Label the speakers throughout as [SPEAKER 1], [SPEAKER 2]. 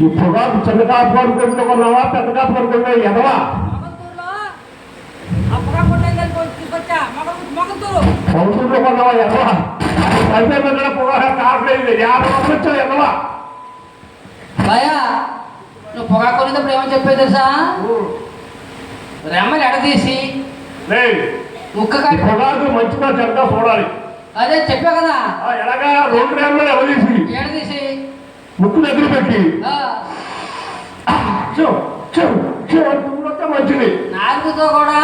[SPEAKER 1] ఈ పొగాకు చిన్న కాపు కొనుక్కున్నావా పెద్ద కాపు కొనుక్కున్నా ఎదవా సంవత్సరంలో కొన్నావా ఎదవా? అయితే మీద పొగాకు కావట్లేదు యాభై రూపాయలు వచ్చావు ఎదవా?
[SPEAKER 2] భయా నువ్వు పొగాకు కొనేటప్పుడు ఏమని చెప్పేది తెలుసా? రెమ్మని ఎడదీసి ముక్క
[SPEAKER 1] పొగాకు మంచిగా చెడ్డ చూడాలి.
[SPEAKER 2] అదే చెప్పా కదా.
[SPEAKER 1] ఎలాగా రెండు నెలలు ఎవరీసి
[SPEAKER 2] ఎడదీసి.
[SPEAKER 1] ముక్కు దగ్గర పెట్టి. మంచిది.
[SPEAKER 2] నాలుగుతో కూడా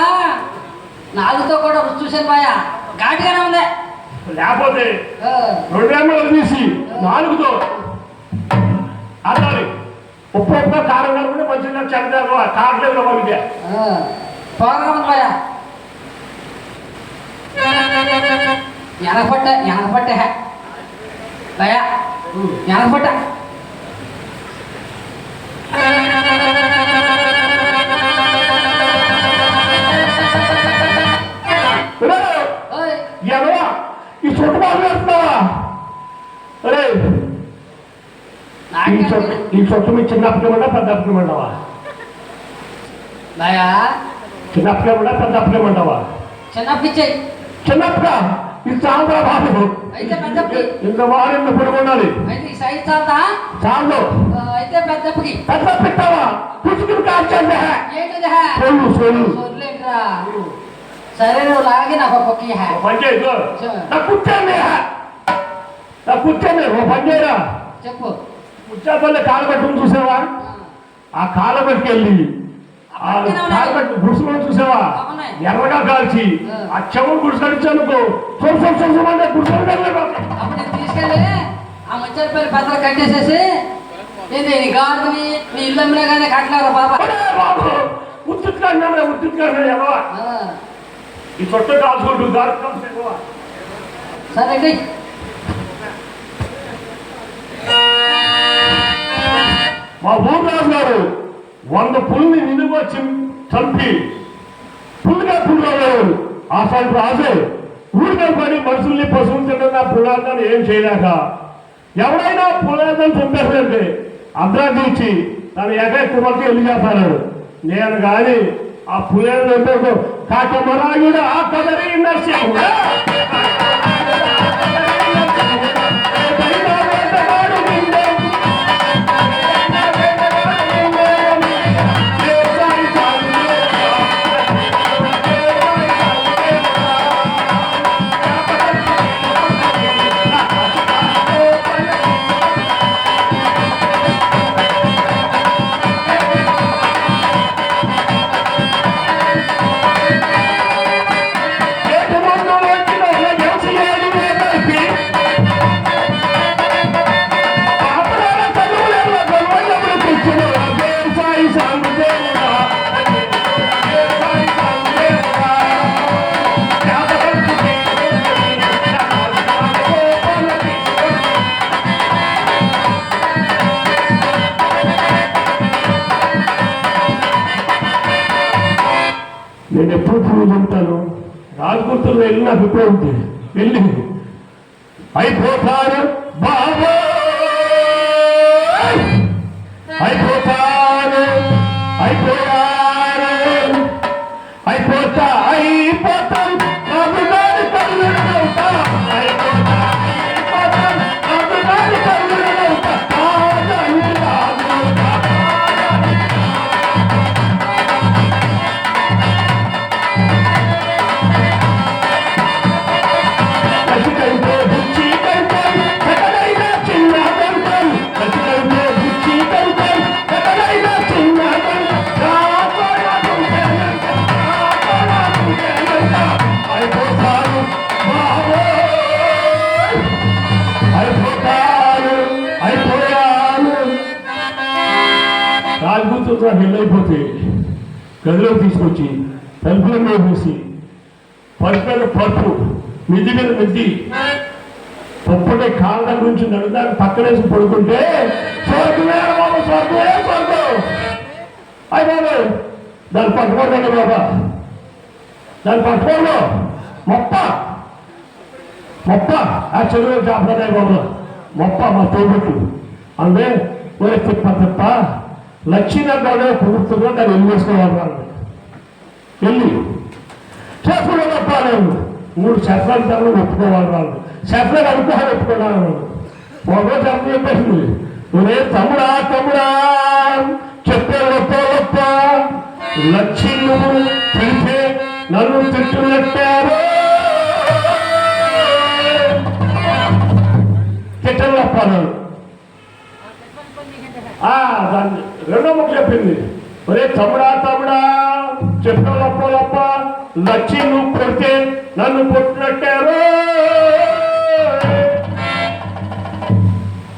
[SPEAKER 2] నాలుగుతో కూడా రుచి చూశాను భయ ఘాటుగానే ఉంది.
[SPEAKER 1] లేకపోతే రెండు నెలలు తీసి నాలుగుతో. అన్నాలి ఉప్పు ఉప్పు కారం కలుపుకుంటే మంచిగా చెడ్డ కావట్లేదు బాబు
[SPEAKER 2] ఆ, పొగగా ఉంది భయ
[SPEAKER 1] ఎవరా ఈ చుట్టుపక్కల ఈ చుట్టు ఈ చుట్టు మీ చిన్నప్పటిమంటా పెద్ద అప్పటిమంటావా
[SPEAKER 2] భయ
[SPEAKER 1] చిన్నప్పటిమంటా పెద్ద అప్పటిమంటావా
[SPEAKER 2] చిన్నప్పుడు? ఇచ్చేయి
[SPEAKER 1] చిన్నప్పుడా ఇది చాలా బాబు ఇంత వారు ఇంత పొడుగుండాలి చాలు.
[SPEAKER 2] అయితే పెద్దప్పకి
[SPEAKER 1] పెద్ద పెట్టావా పుచ్చుకుని కాల్చండి సొల్లు సొల్లు
[SPEAKER 2] సరే నువ్వు లాగే నాకు ఒక
[SPEAKER 1] చేయదు నా కూర్చోండి నా కూర్చోండి ఓ పని చేయరా?
[SPEAKER 2] చెప్పు.
[SPEAKER 1] కూర్చోపల్లి కాలు పెట్టుకుని చూసావా? ఆ కాలు పెట్టుకెళ్ళి ఆ కాలు పెట్టు గుడుసుకొని చూసావా. ఎర్రగా కాల్చి ఆ. చెవు గుడిసడిచ్చు అనుకో చూడు చూడు అంటే
[SPEAKER 2] తీసుకెళ్ళి ఆ ముచ్చలపల్లి పెద్దలు కట్టేసేసి ఏంది నీ గాడిని నీ ఇల్లు అమ్మినా కానీ కట్టలేరు బాబా
[SPEAKER 1] బాబు ఉత్తుకాడినా ఉత్తుకాడినా ఎదవా
[SPEAKER 2] ఆ,
[SPEAKER 1] ఈ చుట్టూ కాల్చుకుంటూ ఎదవా
[SPEAKER 2] సరే
[SPEAKER 1] మా భూమిరాజు గారు వంద పుల్ని నిలువ చంపి పుల్లిగా పుల్లిగారు ఆ సైడ్ రాజే ఊరిగా పడి మనుషుల్ని పశువులు తింటున్న పులాదాన్ని ఏం చేయలేక ఎవరైనా పులాదాన్ని చంపేస్తుంటే అర్ధరాత్రి ఇచ్చి తన ఎగై కుమార్తె వెళ్ళి చేస్తాడు నేను కానీ ఆ పులేరు చంపేకు కాకమరాయుడు ఆ కదరి నరసింహుడా. రాజపుత్రులు వెళ్ళిన అభిప్రాయం ఉంది. వెళ్ళి. అయిపోతారు బాబా! అయిపోతారు. అయిపోయారు అయిపోతా అయిపో అయిపోయాను వెళ్ళైపోతే గదిలోకి తీసుకొచ్చి తలుపుల మీద వేసి పరుపు పరుపు మిద్ది మీద మిద్ది పప్పుడే కాళ్ళ దగ్గర నుంచి నడుదాన్ని పక్కనేసి పడుకుంటే స్వర్గమే బాబు స్వర్గమే స్వర్గం. అయ్యి బాబు దాన్ని పట్టుకోండి బాబా. దాన్ని పట్టుకోండు. మొప్ప. మొప్ప. ఆ చెరువు చేపలనే బాబు. మొప్ప మా తోబుట్టు. అంటే ఒరే తిప్ప తిప్ప. లక్ష్మీనగర్ కుదురుతుందో దాన్ని వెళ్ళి వేసుకోవాలి వెళ్ళి. చేసుకునే తప్ప నేను మూడు శస్త్రాల ధరలు ఒప్పుకోవాలి వాళ్ళు. శాస్త్రాలు అనుకోవాలి ఒప్పుకోవాలి వాళ్ళు. ఒకరోజు చెప్పు చెప్పేసింది. నువ్వే తమ్ముడా తమ్ముడా చెప్పే గొప్ప గొప్ప లక్ష్యులు తిరితే నన్ను తిట్టునట్టారు తిట్టలు తప్పాను ఆ, దాన్ని రెండో ముక్క చెప్పింది. ఒరే తమ్ముడా తమ్ముడా చెప్పిన లప్ప లప్ప. లచ్చి నువ్వు కొడితే నన్ను కొట్టినట్టారు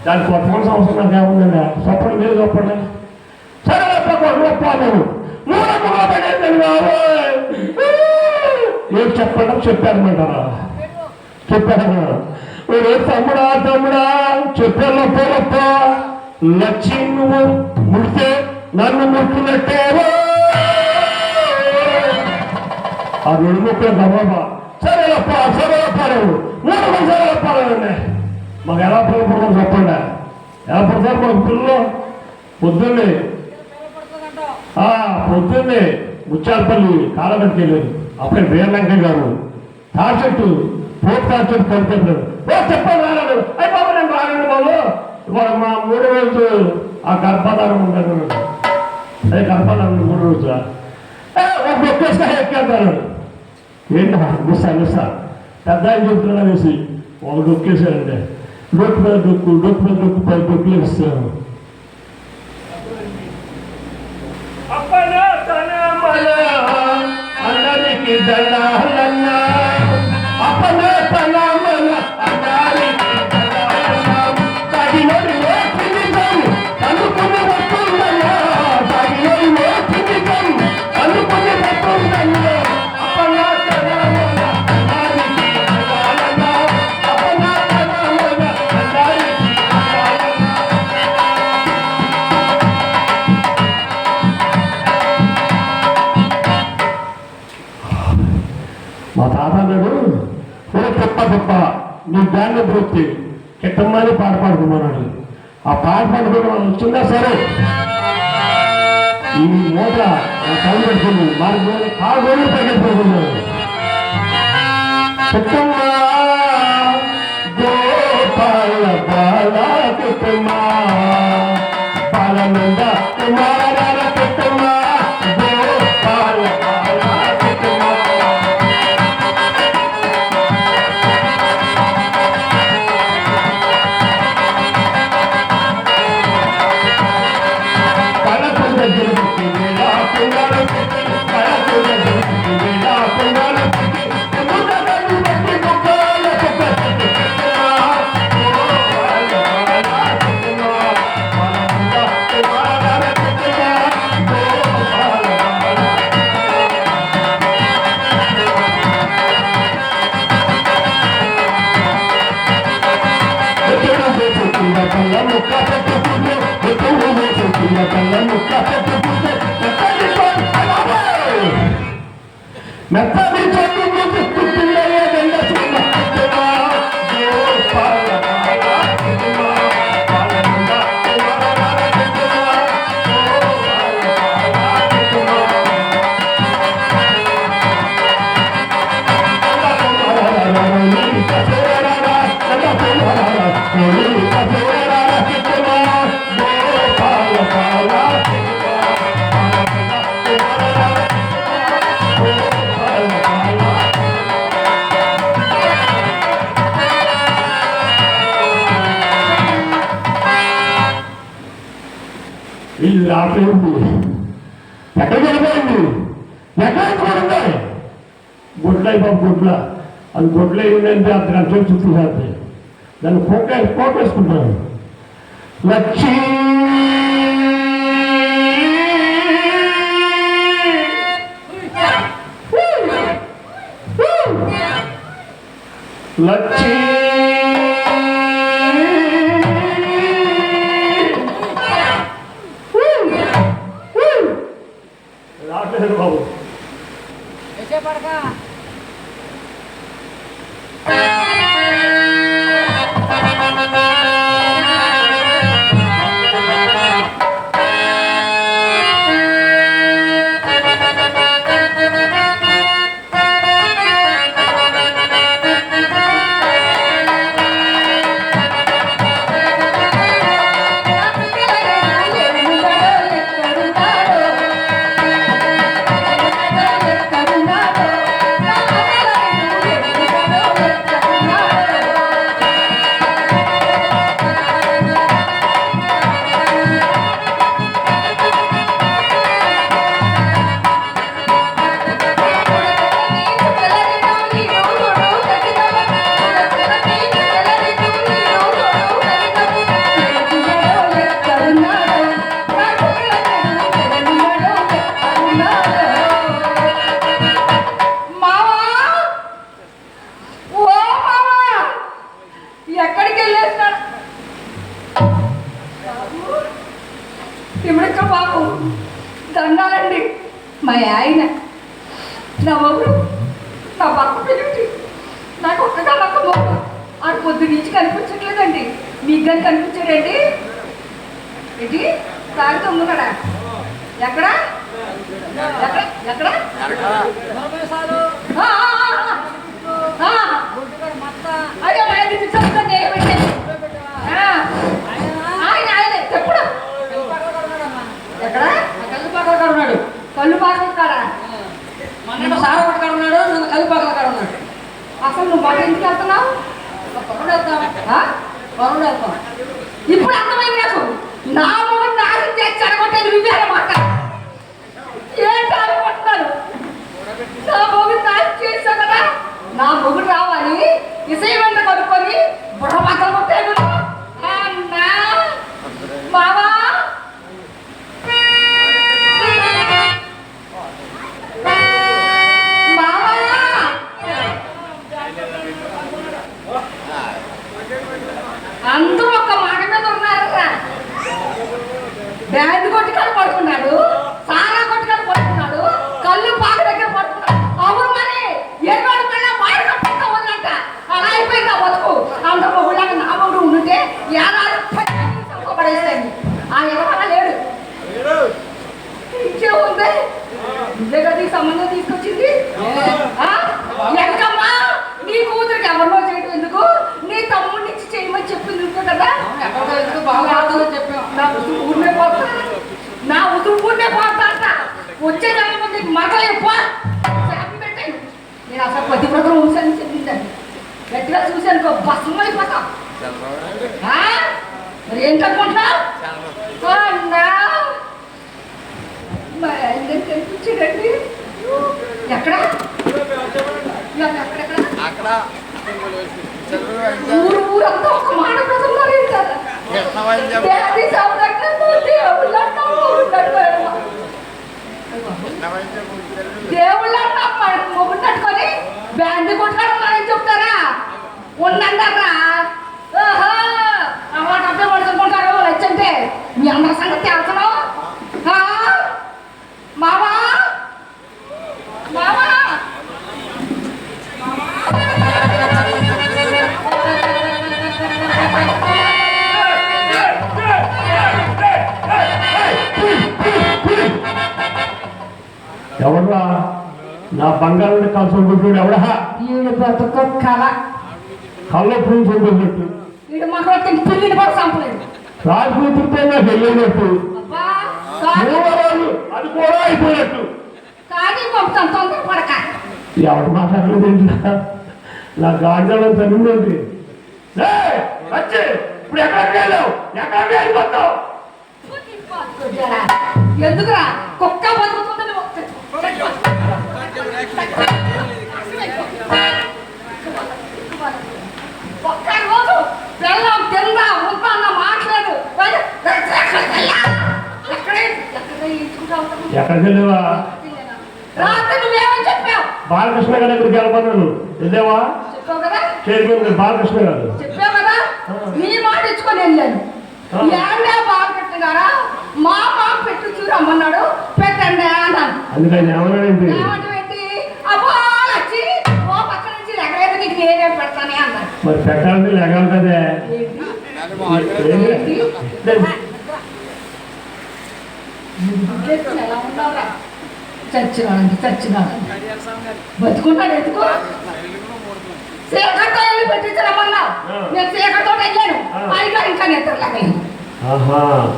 [SPEAKER 1] దాని కొట్టవలసిన అవసరం నాకు ఏముందండి చెప్పడం మీరు చెప్పండి సరే లప్ప కొట్టు లప్ప నేను మూడమ్మగా చెప్పడం చెప్పారమంటారా చెప్పాను ఒరే తమ్ముడా తమ్ముడా చెప్పాను లప్ప. లక్ష్యం నువ్వు ముడితే నన్ను ముట్టునట్టేవో ఆ రెండు ముక్కలు గబాబా సరే అప్ప సరే అప్పారు మూడు మంది సరే మాకు ఎలా పిల్లపడతాం చెప్పండి. ఎలా పడతారు మాకు పిల్లలు పొద్దున్నే. పొద్దున్నే ముచ్చాలపల్లి కాలబడికి వెళ్ళారు. అప్పుడే వీరలంక గారు. తాచెట్టు పోట్ తాచెట్టు కనిపెట్టారు. చెప్పండి రాలేదు అయ్యి బాబు నేను రాలేదు బాబు. ఇవాళ మా మూడు రోజు ఆ గర్భధారం ఉండదు. అదే గర్భధారం మూడు రోజు ఒక డొక్కేస్తా ఏంటా మిస్సా మిస్సా పెద్ద చెప్తున్నా వేసి ఒక డొక్కేసాడంటే డొక్కు మీద డొక్కు డొక్కు మీద డొక్కు పది డొక్కులు ఇస్తాను అప్పన అందరికి దండాలన్న "ఒరే తప్ప తప్ప నీ బ్యాండ్ దొరికి కిట్టమ్మని పాట పాడుకున్నాడు ఆ పాట పాడుకోవడం వాళ్ళు వచ్చిందా సరే? ఈ మూట ఆ పెట్టుకుంది మరి పాడుకోని తగ్గిపోతున్నాడు కిట్టమ్మ గోపాల బాల కిట్టమ్మ బాలనంద కుమార ఉండేది అంత కంటే చుట్టూ చేస్తాయి దాన్ని ఫోకస్ కోటేసుకుంటారు లక్ష్మి!
[SPEAKER 3] లక్ష్మి! కనిపించట్లేదండి. మీకు కానీ కనిపించాడండి ఏంటి? తాగుతూ ఉన్నాడా ఎక్కడ? ఎక్కడ? ఎక్కడ? అయ్యో ఆయన ఆ,
[SPEAKER 4] ఆయన
[SPEAKER 3] ఆయన ఎప్పుడు ఎక్కడ?
[SPEAKER 2] కళ్ళు పక్కల కాడ ఉన్నాడు.
[SPEAKER 3] కళ్ళు కాడా
[SPEAKER 2] మొన్న సార ఉన్నాడు నన్ను కళ్ళు పక్కల కాడ ఉన్నాడు.
[SPEAKER 3] అసలు నువ్వు బాగా ఎందుకు వెళ్తున్నావు ఇప్పుడు అర్థమైంది నాకు. నా మొగుడు నాశనం చేసి చెడగొట్టేది నువ్వే అన్నమాట ఏంటి అనుకుంటున్నాను నా మొగుడు నాశనం చేసావు కదా? నా మొగుడు రావాలి ఇసై వెంట కనుక్కొని బుర్ర పక్కన కొట్టే. కదా?
[SPEAKER 2] బాగా చెప్పాం
[SPEAKER 3] నా ఉసురు ఊరినే పోతా. నా ఉసురు ఊరినే పోతా వచ్చే జన్మ నీకు మగలే పో పెట్టాను నేను అసలు పది ప్రకారం ఉంచాను చెప్పిందండి గట్టిగా చూశాను భస్మం అయిపోతా. మరి ఏంటనుకుంటున్నావు అన్నా మరి ఎక్కడ? ఎక్కడెక్కడ?
[SPEAKER 5] అక్కడ.
[SPEAKER 3] ఊరు ఊరంతా ఒక మాట ప్రజలు ఏంటారు బ్యాండ్ చెప్తారా ఉందంటారా ఓహో
[SPEAKER 1] కలిసి ఉంటున్నాడు ఎవడా
[SPEAKER 3] ఈయన బ్రతుకు కళ
[SPEAKER 1] కళ్ళ పురుగు ఉంటున్నట్టు
[SPEAKER 3] వీడు మగవాడికి పిల్లిని కూడా చంపలేదు.
[SPEAKER 1] రాజకూతురితో నాకు వెళ్ళినట్టు. అది కూడా అయిపోయినట్టు. ఎవరు మాట్లాడలేదు నా గాడిదలో తగ్గిందండి వచ్చి. ఇప్పుడు ఎక్కడికి వెళ్ళావు? ఎక్కడికి వెళ్ళిపోతావు?
[SPEAKER 3] ఎందుకురా? కుక్క బతుకుతుందని తిందా ఉంటా అన్న మాట్లాడు ఎక్కడే?
[SPEAKER 1] ఎక్కడికి వెళ్ళావా?
[SPEAKER 3] రాత్రి చెప్పావు.
[SPEAKER 1] బాలకృష్ణ గారి దగ్గరికి వెళ్ళమన్నాను వెళ్ళావా?
[SPEAKER 3] చెప్పావు కదా?
[SPEAKER 1] చైర్మన్ బాలకృష్ణ గారు.
[SPEAKER 3] చెప్పావు కదా? మీ మాట ఇచ్చుకొని వెళ్ళాను. ఏండే బాలకృష్ణ గారా? మా మా పెట్టు చూడు అమ్మన్నాడు పెట్టండి అన్నాను
[SPEAKER 1] అందుకని ఏమన్నాడండి
[SPEAKER 3] ఏమంటే ఏంటి? అబ్బో!
[SPEAKER 1] మరి పెట్టాలంటే లేగాలి కదే.
[SPEAKER 3] చచ్చినాడండి చచ్చినాడు బతుకున్నాడు ఎందుకు వెళ్ళి. నేను వెళ్ళాను.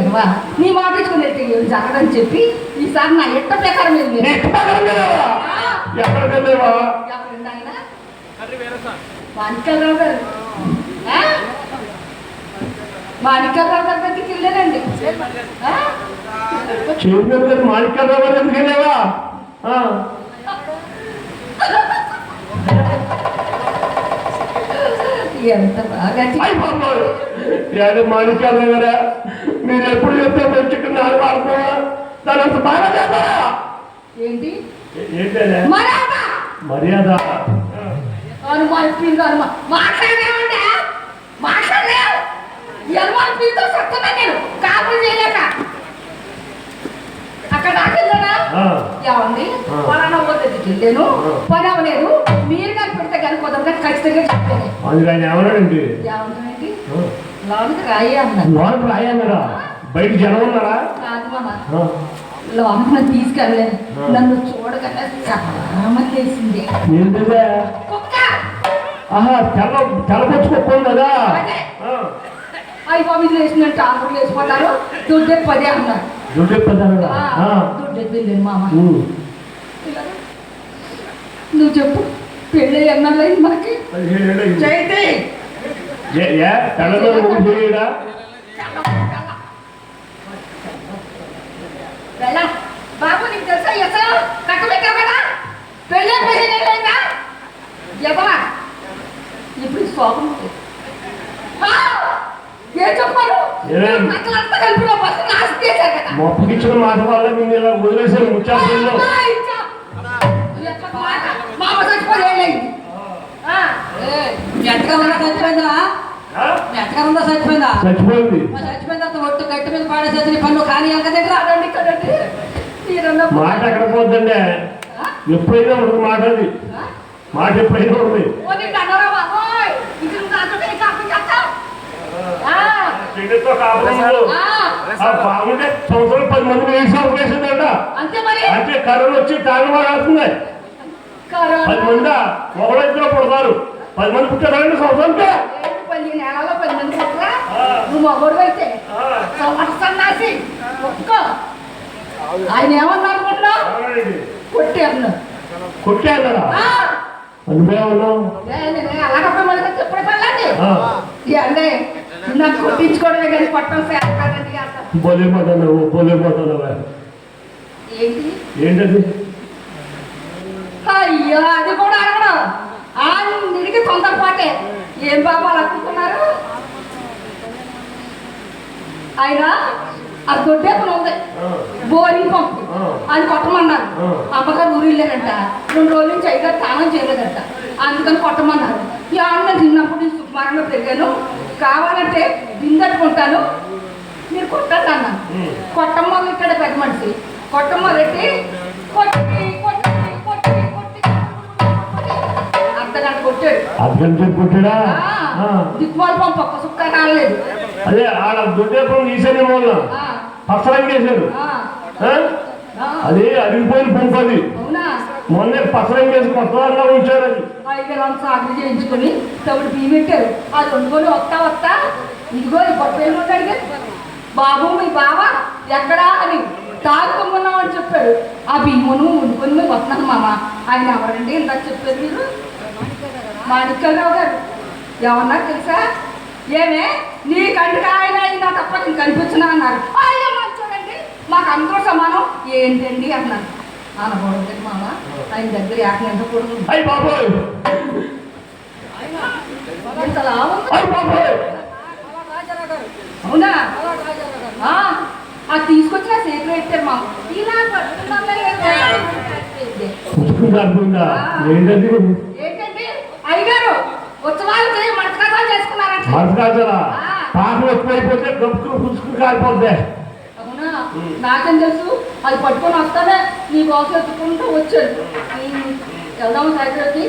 [SPEAKER 3] ఇంకా నీ మాట ఇచ్చుకుని వెళ్తే ఏం జరగదని చెప్పి ఈసారి నా ఎట్ట ప్రకారం వెళ్ళి
[SPEAKER 1] ఎక్కడ వెళ్ళావా?
[SPEAKER 3] మాణిక్యాలరావు గారు? దగ్గరికి వెళ్ళానండి ఆ?
[SPEAKER 1] చైర్మన్ గారు ఎందుకు వెళ్ళావా.
[SPEAKER 3] ఎంత బాగా
[SPEAKER 1] గారా? మీరు ఎప్పుడు చెప్తే పెంచుకున్నారు వాళ్ళకు దాని అంత బాగా చేస్తారా?
[SPEAKER 3] ఏంటి?
[SPEAKER 1] ఏంటనే
[SPEAKER 3] మర్యాద!
[SPEAKER 1] మర్యాద?
[SPEAKER 3] అనుమాన పీలు అనుమాన మాట్లాడేవండి మాట్లాడలేవు? అనుమాన పీలుతో సత్తమే నేను? కాపులు చేయలేక? అక్కడ దాకెళ్ళానా
[SPEAKER 1] ఆ.
[SPEAKER 3] ఏమండి. పలానా దగ్గరికి వెళ్ళాను. పని అవ్వలేదు మీరు కానీ పెడితే కానీ కుదరదు ఖచ్చితంగా చెప్పాను
[SPEAKER 1] అందుకని ఏమన్నాడండి.
[SPEAKER 3] లోనికి రాయి
[SPEAKER 1] బయట జనం ఉన్నారా?
[SPEAKER 3] కాదు మామ. లోనికి నన్ను తీసుకెళ్ళలేదు. నన్ను చూడగానే చాలా వేసింది.
[SPEAKER 1] ఏంటిదే?
[SPEAKER 3] కుక్క
[SPEAKER 1] ఆహా తెల్ల తెల్లపచ్చుకోకుండా కదా.
[SPEAKER 3] అవి పంపించి వేసినట్టు ఆకులు వేసిపోతారు దుడ్డే పదే అన్నారు.
[SPEAKER 1] దుడ్డు ఎప్పదారా
[SPEAKER 3] దుడ్డే వెళ్ళాను మామ. నువ్వు చెప్పు. పెళ్ళి మనకి?
[SPEAKER 1] ఏళ్ళు అయింది.
[SPEAKER 3] చైతి.
[SPEAKER 1] చేయడా?
[SPEAKER 3] వెళ్ళా బాబు నీకు తెలుసా ఎసరు కట్టబెట్టావు కదా? పెళ్ళి ఏళ్ళైందా ఎవరా ఇప్పుడు ఈ శోభం ఉంది. ఆ! ఏం చెప్పారు?
[SPEAKER 1] ఏం?
[SPEAKER 3] మక్కలంతా కలిపి నా బస్సు నాశనం చేశారు కదా
[SPEAKER 1] మొప్పకిచ్చిన మాట వల్ల ఇలా
[SPEAKER 3] మామ చచ్చిపోయి ఏళ్ళైంది ఆ.
[SPEAKER 2] ఏయ్, మీ అత్తగారు చచ్చిపోయిందా? చచ్చిపోయిందా?
[SPEAKER 1] చచ్చిపోయింది.
[SPEAKER 2] ఒట్టు గట్టి మీద పాడేసేది నీ పన్ను కానీ అంక దగ్గర
[SPEAKER 3] కదండి
[SPEAKER 1] మాట ఎక్కడ పోతుందండి ఎప్పుడైనా మాట అది.
[SPEAKER 3] ఆ, ఆ.
[SPEAKER 1] బాగుంటే సంవత్సరం పది మంది వేసి అవకాశం
[SPEAKER 3] అంతే మరి.
[SPEAKER 1] అంటే కరోనా వచ్చి ఆడుతుంది
[SPEAKER 3] కరోనా
[SPEAKER 1] పది మంది ఒకళ్ళ ఇద్దరు పుడతారు. పది మంది పుట్టారండి
[SPEAKER 3] ఒప్పుకో ఆయన ఏమన్నా అనుకుంటున్నావు. కొట్టాను
[SPEAKER 1] కొట్టారా
[SPEAKER 3] నాకు కొట్టించుకోవడమే కానీ పట్టం
[SPEAKER 1] బోలే పోతున్నావు బోలే పోతున్నావు
[SPEAKER 3] ఏంటి?
[SPEAKER 1] ఏంటది?
[SPEAKER 3] అయ్యో అది కూడా అడగడం. నిడికి తొందరపాటే. ఏం బాబు అలా అనుకున్నారు ఆ దొడ్డేపన ఉంది. Boring pump. అది కొట్టమన్నారు. అమ్మగారు ఊరు వెళ్ళారంట. రెండు రోజుల నుంచి అయ్యగారు తానం చేయలేదంట. అందుకని కొట్టమన్నారు. ఈ ఆన్న చిన్నప్పటి నుంచి సుకుమారంగా పెరిగాను. కావాలంటే బిందట్టుకుంటాను మీరు కొట్టండి అన్న. కొట్టమ్మ ఇక్కడ పెద్ద మనిషి. కొట్టమ్మ రెట్టి కొట్టి కొట్టి కొట్టి కొట్టి. అర్ధగంట కొట్టాడు.
[SPEAKER 1] అర్థం చెప్పి కొట్టాడా? ఆ.
[SPEAKER 3] దిక్కుమాల పంపు ఒక్క సుక్క కాలేదు
[SPEAKER 1] అదే ఆడ దొడ్డేపురం ఈశాన్య మూలన
[SPEAKER 3] ఆ.
[SPEAKER 1] అది అరిగిపోయిన పంపు అది మొన్నే పచ్చరంగా వేసి కొత్త వాళ్ళ ఉంచారు అది
[SPEAKER 3] సాగు చేయించుకొని తవుడు బియ్యం పెట్టారు. అది వండుకొని వస్తా వస్తా ఇదిగో ఈ పొట్టేళ్ళు ఉంటాడు బాబు మీ బావ ఎక్కడా అని తాగుతున్నావు అని చెప్పాడు. ఆ బియ్యమును వండుకొని మేము వస్తున్నాను మామ. ఆయన ఎవరండి ఇందాక చెప్పారు మీరు? మాణిక్యరావు గారు. ఏమన్నా తెలుసా? ఏమే? నీ కంటికి ఆయన అయినా తప్ప నేను కనిపించినా అన్నారు. అయ్యో మంచోడండి మాకు అందరూ సమానం. ఏంటండి అన్నారు. అనకూడదు మామ. ఆయన దగ్గర ఏకంగా కూడా
[SPEAKER 1] అయ్యి బాబోయ్!
[SPEAKER 3] ఇంతలా ఉంది.
[SPEAKER 1] అయ్యి బాబోయ్!
[SPEAKER 3] అవునా? ఆ, అది తీసుకొచ్చిన చేతిలో పెట్టారు మామ. ఇలా పట్టుకున్నాం
[SPEAKER 1] ఏంటంటే ఆ.
[SPEAKER 3] పాకలు ఎక్కువైపోతే గప్పుకుని పుచ్చుకుని కాలిపోద్దే
[SPEAKER 1] అవునా? నాకేం తెలుసు? అది పట్టుకొని వస్తానే నీ కోసం ఎత్తుకుంటూ వచ్చాడు. వెళ్దాము సైకిల్కి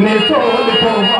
[SPEAKER 3] 你做我的国王